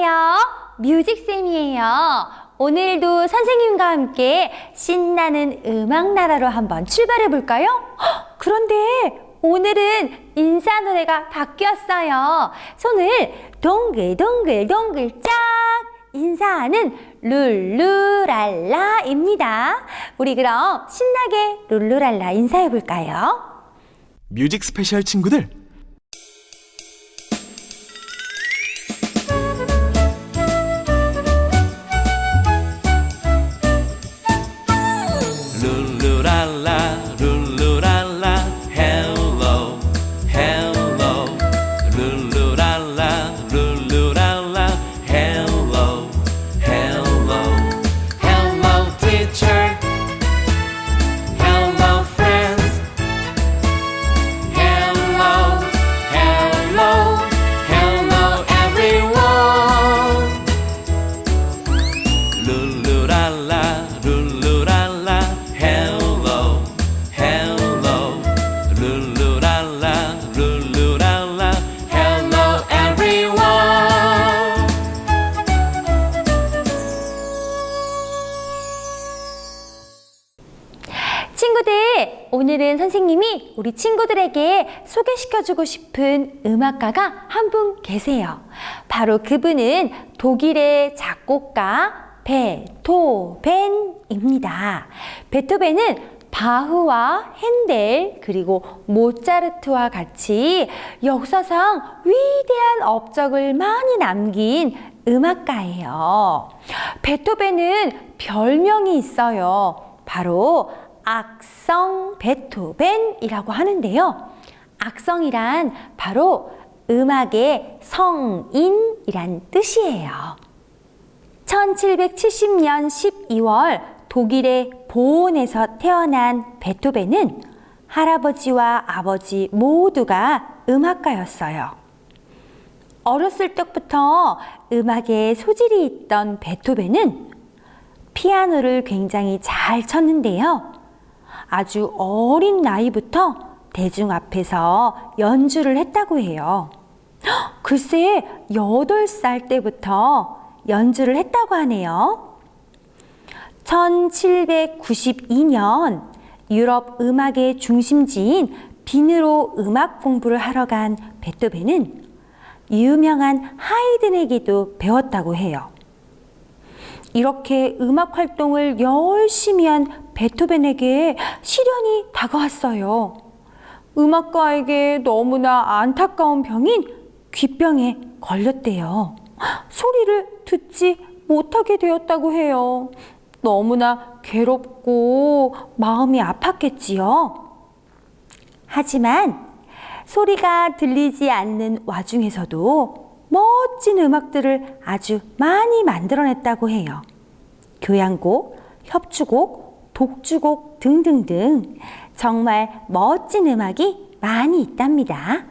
안녕하세요. 뮤직쌤이에요. 오늘도 선생님과 함께 신나는 음악 나라로 한번 출발해 볼까요? 헉, 그런데 오늘은 인사 노래가 바뀌었어요. 손을 동글동글 동글 짝 인사하는 룰루랄라입니다. 우리 그럼 신나게 룰루랄라 인사해 볼까요? 뮤직 스페셜 친구들 오늘은 선생님이 우리 친구들에게 소개시켜주고 싶은 음악가가 한 분 계세요. 바로 그분은 독일의 작곡가 베토벤입니다. 베토벤은 바흐와 핸델 그리고 모차르트와 같이 역사상 위대한 업적을 많이 남긴 음악가예요. 베토벤은 별명이 있어요. 바로 악성 베토벤이라고 하는데요. 악성이란 바로 음악의 성인이란 뜻이에요. 1770년 12월 독일의 보온에서 태어난 베토벤은 할아버지와 아버지 모두가 음악가였어요. 어렸을 때부터 음악에 소질이 있던 베토벤은 피아노를 굉장히 잘 쳤는데요. 아주 어린 나이부터 대중 앞에서 연주를 했다고 해요. 헉, 글쎄, 8살 때부터 연주를 했다고 하네요. 1792년 유럽 음악의 중심지인 빈으로 음악 공부를 하러 간 베토벤은 유명한 하이든에게도 배웠다고 해요. 이렇게 음악 활동을 열심히 한 베토벤에게 시련이 다가왔어요. 음악가에게 너무나 안타까운 병인 귀병에 걸렸대요. 소리를 듣지 못하게 되었다고 해요. 너무나 괴롭고 마음이 아팠겠지요. 하지만 소리가 들리지 않는 와중에서도 멋진 음악들을 아주 많이 만들어냈다고 해요. 교향곡, 협주곡, 독주곡 등등등 정말 멋진 음악이 많이 있답니다.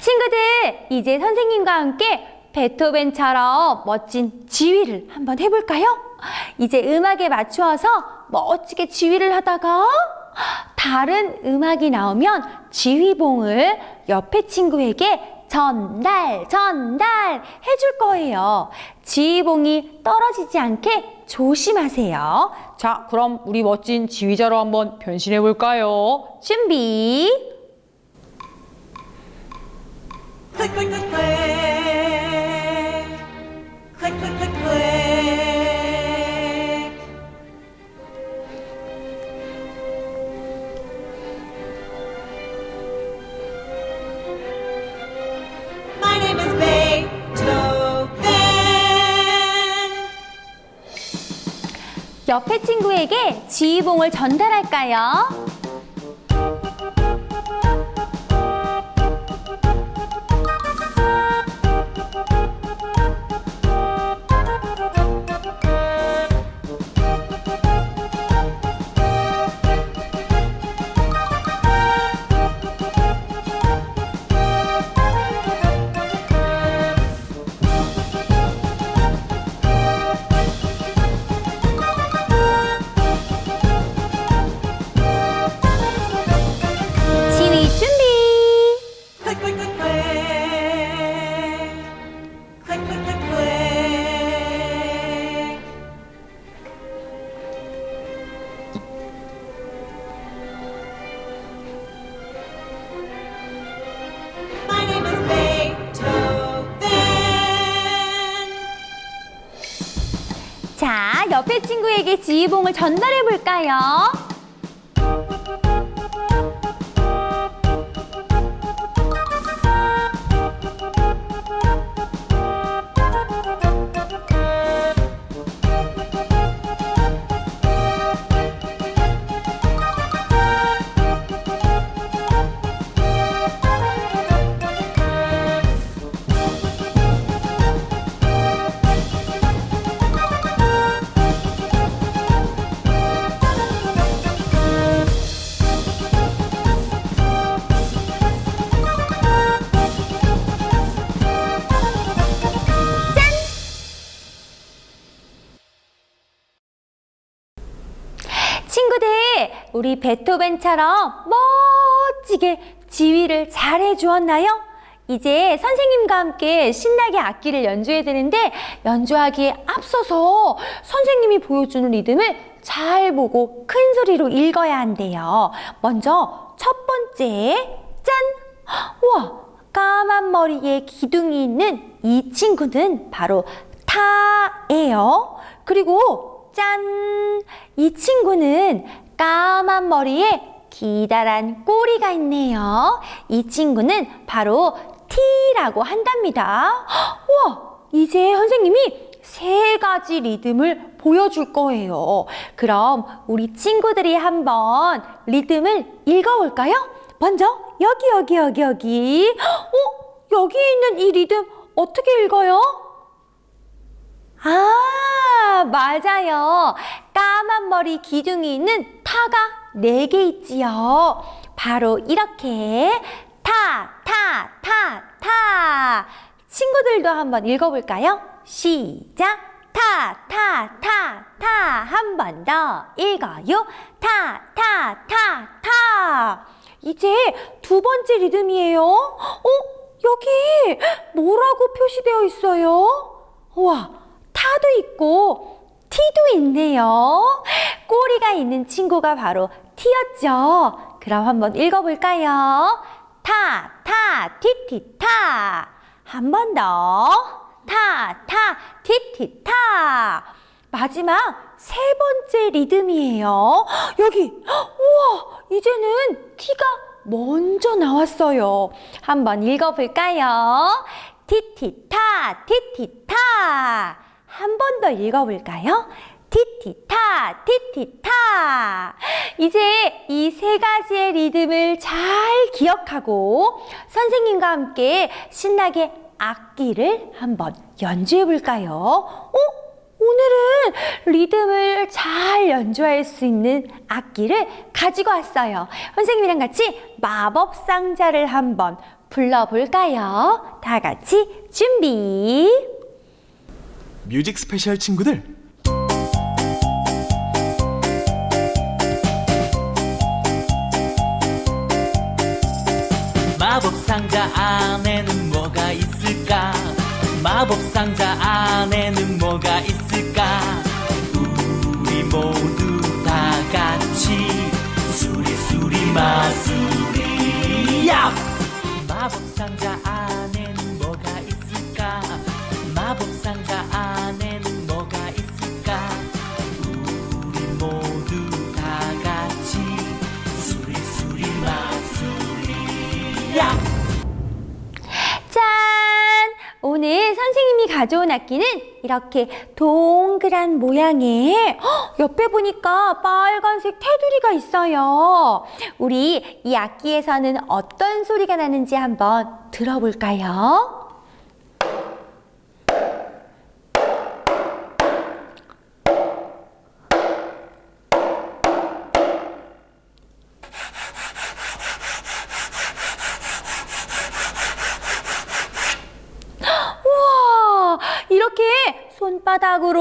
친구들, 이제 선생님과 함께 베토벤처럼 멋진 지휘를 한번 해볼까요? 이제 음악에 맞추어서 멋지게 지휘를 하다가 다른 음악이 나오면 지휘봉을 옆에 친구에게 전달, 전달 해줄 거예요. 지휘봉이 떨어지지 않게 조심하세요. 자, 그럼 우리 멋진 지휘자로 한번 변신해 볼까요? 준비. Click, click. 옆에 친구에게 지휘봉을 전달할까요? 자, 옆에 친구에게 지휘봉을 전달해 볼까요? 베토벤처럼 멋지게 지휘를 잘 해 주었나요? 이제 선생님과 함께 신나게 악기를 연주해야 되는데 연주하기에 앞서서 선생님이 보여주는 리듬을 잘 보고 큰 소리로 읽어야 한대요. 먼저 첫 번째, 짠! 우와, 까만 머리에 기둥이 있는 이 친구는 바로 타예요. 그리고 짠! 이 친구는 까만 머리에 기다란 꼬리가 있네요. 이 친구는 바로 T라고 한답니다. 우와! 이제 선생님이 세 가지 리듬을 보여줄 거예요. 그럼 우리 친구들이 한번 리듬을 읽어볼까요? 먼저 여기 여기 여기 여기 어? 여기 있는 이 리듬 어떻게 읽어요? 아, 맞아요. 까만 머리 기둥이 있는 타가 네 개 있지요. 바로 이렇게 타, 타, 타, 타. 친구들도 한번 읽어볼까요? 시작. 타, 타, 타, 타. 한 번 더 읽어요. 타, 타, 타, 타. 이제 두 번째 리듬이에요. 어? 여기 뭐라고 표시되어 있어요? 우와, 타도 있고 티도 있네요. 꼬리가 있는 친구가 바로 티였죠. 그럼 한번 읽어볼까요? 타, 타, 티티, 타. 한 번 더. 타, 타, 티티, 타. 마지막 세 번째 리듬이에요. 여기, 우와, 이제는 티가 먼저 나왔어요. 한번 읽어볼까요? 티티타, 티티타. 한 번 더 읽어볼까요? 티티타, 티티타. 이제 이 세 가지의 리듬을 잘 기억하고 선생님과 함께 신나게 악기를 한번 연주해 볼까요? 어? 오늘은 리듬을 잘 연주할 수 있는 악기를 가지고 왔어요. 선생님이랑 같이 마법 상자를 한번 불러볼까요? 다 같이 준비. 뮤직 스페셜 친구들 마법 상자 안에는 뭐가 있을까? 마법 상자 안에는 뭐가 있을까? 우리 모두 다 같이 수리수리 마수리 야! 마법 상자 오늘 선생님이 가져온 악기는 이렇게 동그란 모양의 헉, 옆에 보니까 빨간색 테두리가 있어요. 우리 이 악기에서는 어떤 소리가 나는지 한번 들어볼까요?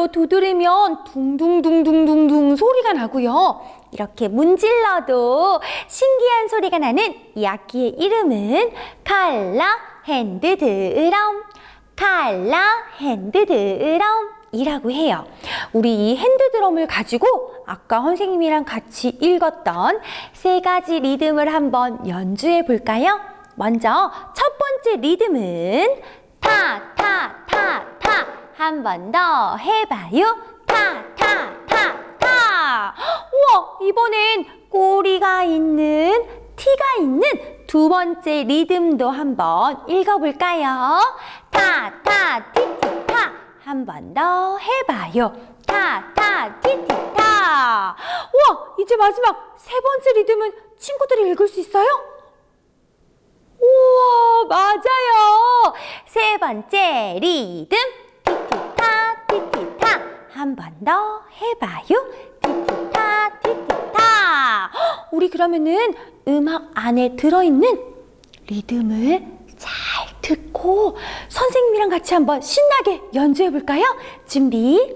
손바닥으로 두드리면 둥둥둥둥둥둥 소리가 나고요. 이렇게 문질러도 신기한 소리가 나는 이 악기의 이름은 칼라 핸드 드럼, 칼라 핸드 드럼 이라고 해요. 우리 이 핸드 드럼을 가지고 아까 선생님이랑 같이 읽었던 세 가지 리듬을 한번 연주해 볼까요? 먼저 첫 번째 리듬은 타, 타, 타, 타. 한 번 더 해봐요. 타, 타, 타, 타, 타. 우와, 이번엔 꼬리가 있는, 티가 있는 두 번째 리듬도 한번 읽어볼까요? 타, 타, 티, 티, 타. 한 번 더 해봐요. 타, 타, 티, 티, 타. 우와, 이제 마지막 세 번째 리듬은 친구들이 읽을 수 있어요? 우와, 맞아요. 세 번째 리듬. 티티타. 한 번 더 해봐요. 티티타, 티티타. 헉, 우리 그러면은 음악 안에 들어있는 리듬을 잘 듣고 선생님이랑 같이 한번 신나게 연주해 볼까요? 준비.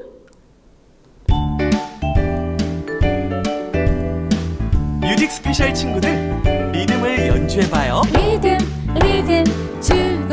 뮤직 스페셜 친구들 리듬을 연주해 봐요. 리듬 리듬 즐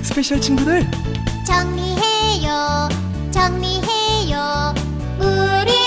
뮤직 스페셜 친구들. 정리해요. 정리해요. 우리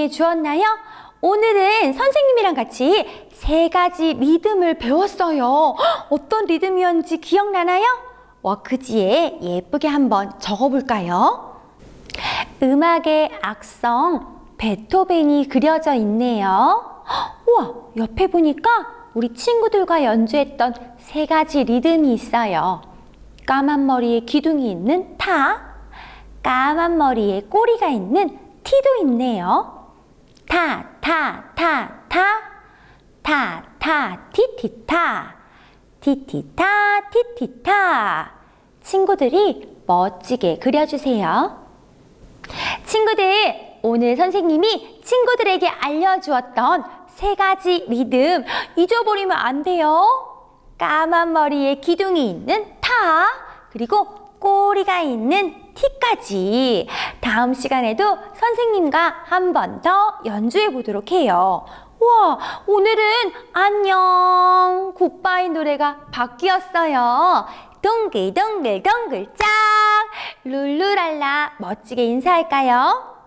정리해 주었나요? 오늘은 선생님이랑 같이 세 가지 리듬을 배웠어요. 헉, 어떤 리듬이었는지 기억나나요? 워크지에 예쁘게 한번 적어볼까요? 음악의 악성 베토벤이 그려져 있네요. 헉, 우와, 옆에 보니까 우리 친구들과 연주했던 세 가지 리듬이 있어요. 까만 머리에 기둥이 있는 타, 까만 머리에 꼬리가 있는 티도 있네요. 타, 타, 타, 타, 타, 타, 티티, 타, 티티, 타, 티티, 타. 친구들이 멋지게 그려주세요. 친구들, 오늘 선생님이 친구들에게 알려주었던 세 가지 리듬 잊어버리면 안 돼요. 까만 머리에 기둥이 있는 타, 그리고 꼬리가 있는 티까지 다음 시간에도 선생님과 한 번 더 연주해 보도록 해요. 와, 오늘은 안녕, 굿바이 노래가 바뀌었어요. 동글동글 동글 짝, 룰루랄라 멋지게 인사할까요?